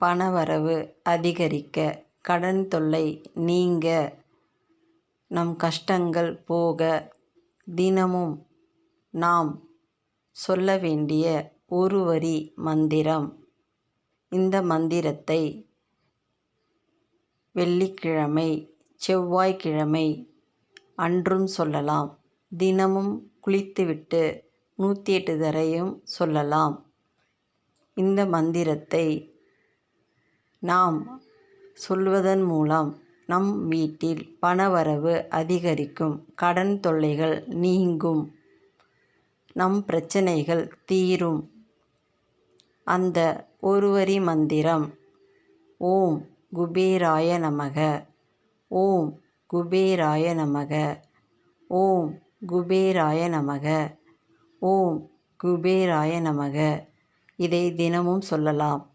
பணவரவு அதிகரிக்க கடன் தொல்லை நீங்க நம் கஷ்டங்கள் போக தினமும் நாம் சொல்ல வேண்டிய ஒரு வரி மந்திரம். இந்த மந்திரத்தை வெள்ளிக்கிழமை செவ்வாய்க்கிழமை அன்றும் சொல்லலாம். தினமும் குளித்துவிட்டு நூற்றி எட்டு தரையும் சொல்லலாம். இந்த மந்திரத்தை நாம் சொல்வதன் மூலம் நம் வீட்டில் பணவரவு அதிகரிக்கும். கடன் தொல்லைகள் நீங்கும். நம் பிரச்சனைகள் தீரும். அந்த ஒருவரி மந்திரம் ஓம் குபேராய நமக ஓம் குபேராய நமக ஓம் குபேராய நமக ஓம் குபேராய நமக. இதை தினமும் சொல்லலாம்.